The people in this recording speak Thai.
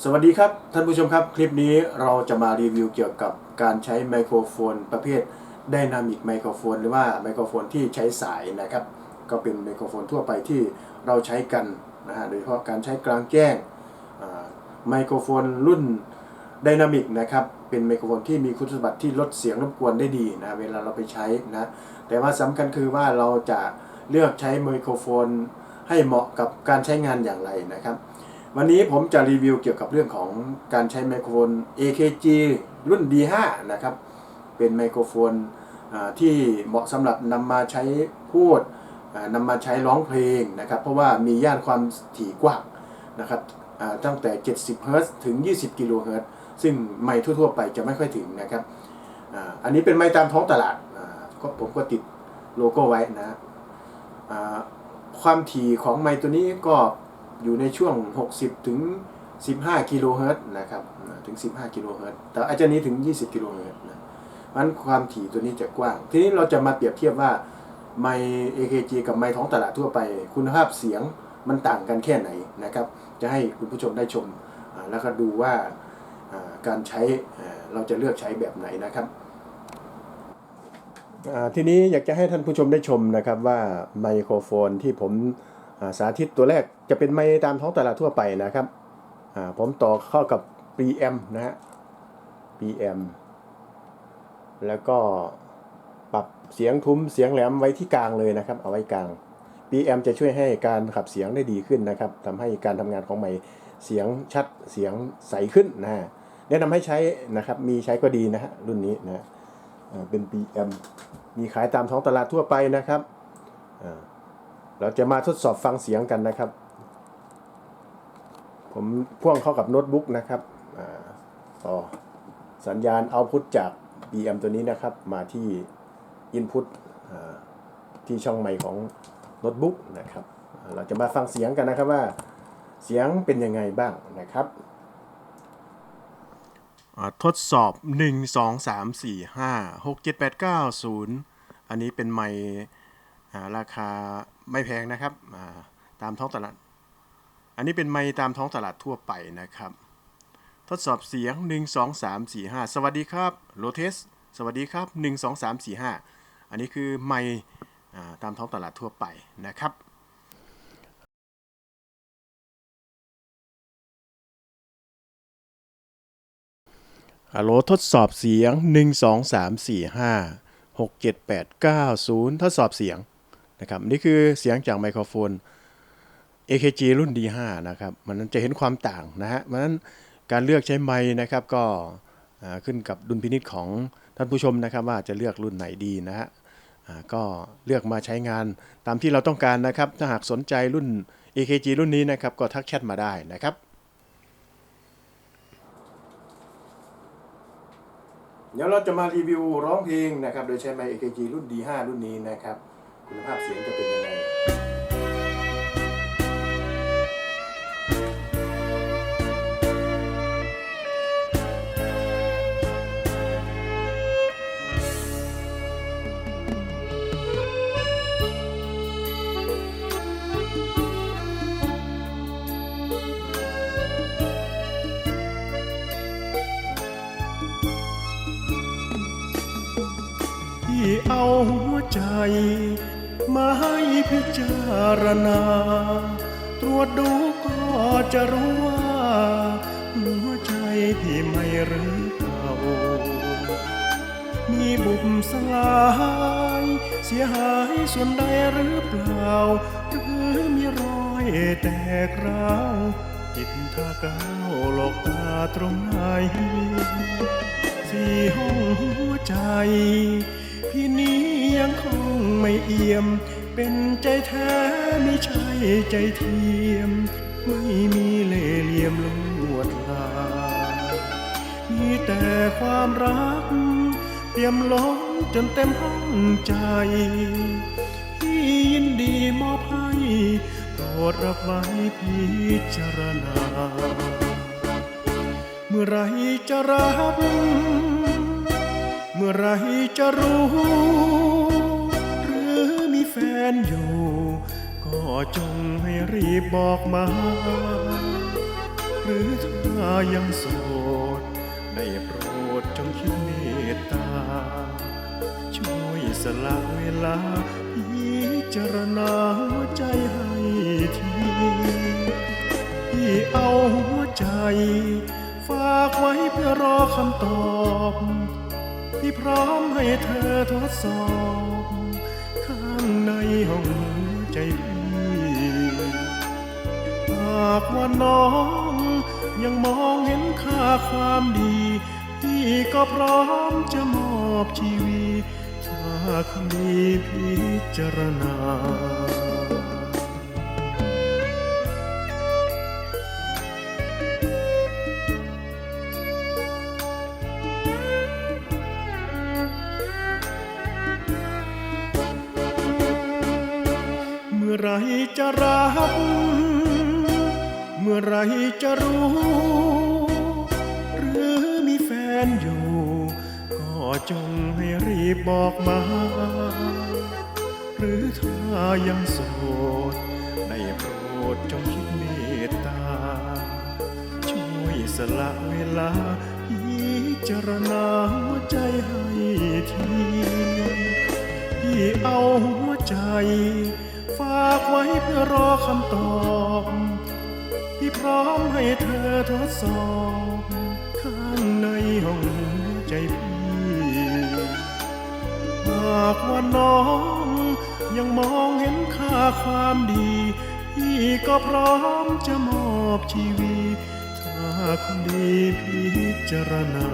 สวัสดีครับ ท่านผู้ชมครับ คลิปนี้เราจะมารีวิวเกี่ยวกับการใช้ไมโครโฟน ประเภทไดนามิกไมโครโฟน หรือว่าไมโครโฟนที่ใช้สายนะครับ ก็เป็นไมโครโฟนทั่วไปที่เราใช้กันนะฮะโดยเฉพาะการใช้กลางแจ้งไมโครโฟนรุ่นไดนามิกนะครับเป็นไมโครโฟนที่มีคุณสมบัติที่ลดเสียงรบกวนได้ดีนะเวลาเราไปใช้นะแต่ว่าสำคัญคือว่าเราจะเลือกใช้ไมโครโฟนให้เหมาะกับการใช้งานอย่างไรนะครับ วันนี้ผมจะรีวิวเกี่ยวกับเรื่องของการใช้ไมโครโฟน AKG รุ่น D5 นะครับ เป็นไมโครโฟนที่เหมาะสำหรับนำมาใช้พูดนำมาใช้ร้องเพลงนะครับ เพราะว่ามีย่านความถี่กว้างนะครับตั้งแต่ 70 เฮิรตซ์ถึง 20 กิโลเฮิรตซ์ซึ่งไมค์ทั่วๆไปจะไม่ค่อยถึงนะครับอ,อันนี้เป็นไมค์ตามท้องตลาดาก็ผมก็ติดโลโก้ไว้นะความถี่ของไมค์ตัวนี้ก็ อยู่ในช่วง 60 ถึง 15 กิโลเฮิรตซ์นะครับถึง 15 กิโลเฮิรตซ์แต่อาจจะนี้ถึง 20 กิโลเฮิรตซ์นะมันความถี่ตัวนี้จะกว้าง ทีนี้เราจะมาเปรียบเทียบว่าไมค์ AKG กับไมค์ท้องตลาดทั่วไป คุณภาพเสียงมันต่างกันแค่ไหนนะครับ จะให้คุณผู้ชมได้ชม แล้วก็ดูว่าการใช้เราจะเลือกใช้แบบไหนนะครับทีนี้อยากจะให้ท่านผู้ชมได้ชมนะครับว่าไมโครโฟนที่ผม สาธิตตัวแรกจะเป็นไมค์ตามท้องตลาดทั่วไปนะครับอาผมต่อเข้ากับ PM นะฮะ PM แล้วก็ปรับเสียงทุ้มเสียงแหลมไว้ที่กลางเลยนะครับ เอาไว้กลาง PM จะช่วยให้การขับเสียงได้ดีขึ้นนะครับทำให้การทำงานของไมค์เสียงชัดเสียงใสขึ้นนะแนะนำให้ใช้นะครับ มีใช้ก็ดีนะฮะรุ่นนี้นะเป็น PM มีขายตามท้องตลาดทั่วไปนะครับอ่า เราจะมาทดสอบฟังเสียงกันนะครับ ผมพ่วงเข้ากับโน้ตบุ๊กนะครับอาต่อสัญญาณเอาพุตจาก PM ตัวนี้นะครับ มาที่ Input อ่าที่ช่องไมค์ของโน้ตบุ๊กนะครับ เราจะมาฟังเสียงกันนะครับว่าเสียงเป็นยังไงบ้างนะครับอ่าทดสอบ 1 2 3 4 5 6 7 8 9 0 อันนี้เป็นไมค์ราคา ไม่แพงนะครับาตามท้องตลาด อันนี้เป็นไมค์ตามท้องตลาดทั่วไปนะครับ ทดสอบเสียง 1 2 3 4 5 สวัสดีครับโลเทสสวัสดีครับ 1 2 3 4 5 อันนี้คือไมค์อ่าตามท้องตลาดทั่วไปนะครับฮัลโหลทดสอบเสียง 1 2 3 4 5 6 7 8 9 0 ทดสอบเสียง นะครับนี่คือเสียงจากไมโครโฟน AKG รุ่น D5 นะครับมันจะเห็นความต่างนะฮะมันนั้นการเลือกใช้ไมค์นะครับก็ขึ้นกับดุลพินิจของท่านผู้ชมนะครับว่าจะเลือกรุ่นไหนดีนะฮะก็เลือกมาใช้งานตามที่เราต้องการนะครับ ถ้าหากสนใจรุ่น AKG รุ่นนี้นะครับก็ทักแชทมาได้นะครับเดี๋ยวเราจะมารีวิวร้องเพลงนะครับ โดยใช้ไมค์ AKG รุ่น D5 รุ่นนี้นะครับ คุณภาพเสียงจะเป็นยังไงที่เอาหัวใจ มาให้พิจารณา ตรวจดูก็จะรู้ว่าหัวใจพี่ไม่รือเก่ามีบุบสลาย เสียหายส่วนใดหรือเปล่า หรือมีรอยแตกร้าวจิตท่าก้าวหลอกตาตรงไหนสี่ห้องหัวใจ พี่นี้ยังคงไม่เอี่ยม เป็นใจแท้ไม่ใช่ใจเทียม ไม่มีเล่เหลี่ยมลวดลายมีแต่ความรักเปี่ยมล้นจนเต็มห้องใจที่ยินดีมอบให้โปรดรับไว้พิจารณา เมื่อไรจะรับ เมื่อไรจะรู้ หรือมีแฟนอยู่ ก็จงให้รีบบอกมา หรือถ้ายังโสด ได้โปรดจงคิดเมตตา ช่วยสละเวลาพิจารณาหัวใจให้ทีที่เอาหัวใจ ฝากไว้เพื่อรอคำตอบ ที่พร้อมให้เธอทดสอบข้างในห้องใจพี่หากว่าน้องยังมองเห็นค่าความดีพี่ก็พร้อมจะมอบชีวิตถ้าคำนี้พิจารณา จะรับ เมื่อไรจะรู้ หรือมีแฟนอยู่ ก็จงให้รีบบอกมา หรือถ้ายังโสดได้โปรดจงคิดเมตตา ช่วยสละเวลาพิจารณาหัวใจให้ทีที่เอาหัวใจากไว้เพื่อรอคำตอบที่พร้อมให้เธอทดสอบข้างในห้องใจพี่หากว่าน้องยังมองเห็นค่าความดีพี่ก็พร้อมจะมอบชีวิต ถ้าคนดีพิจารณา